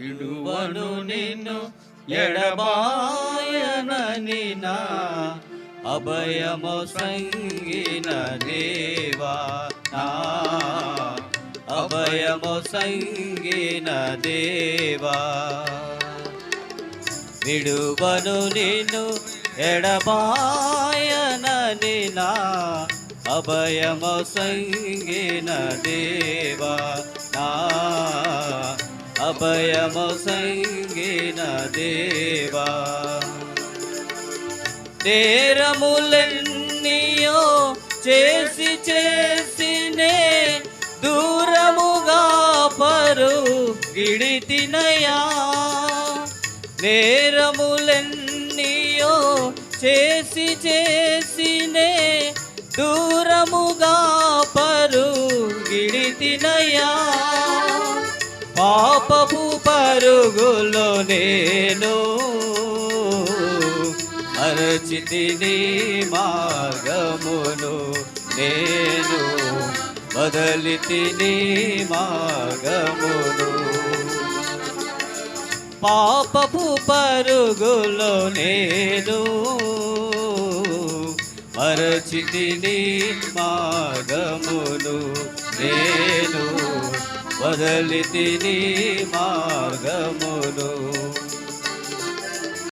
విడువను నిన్ను ఎడబాయనని నా అభయము సంగిన దేవా నా. అభయము సంగిన దేవా. విడువను నిన్ను ఎడబాయనని నా అభయము సంగిన దేవా నా. అభయము సంగిన దేవా. నేరములెన్నియో చేసి చేసినే దూరముగా పరు గిడితినయా. నేరములెన్నియో చేసి చేసినే దూరముగా పరు గిడితినయా. పరుగులో నేను అరచితిని మార్గమును నేను బదలితిని మార్గమును. పాపపు పరుగులో నేను మరచితిని మార్గమును నేను వదలితిని మార్గమును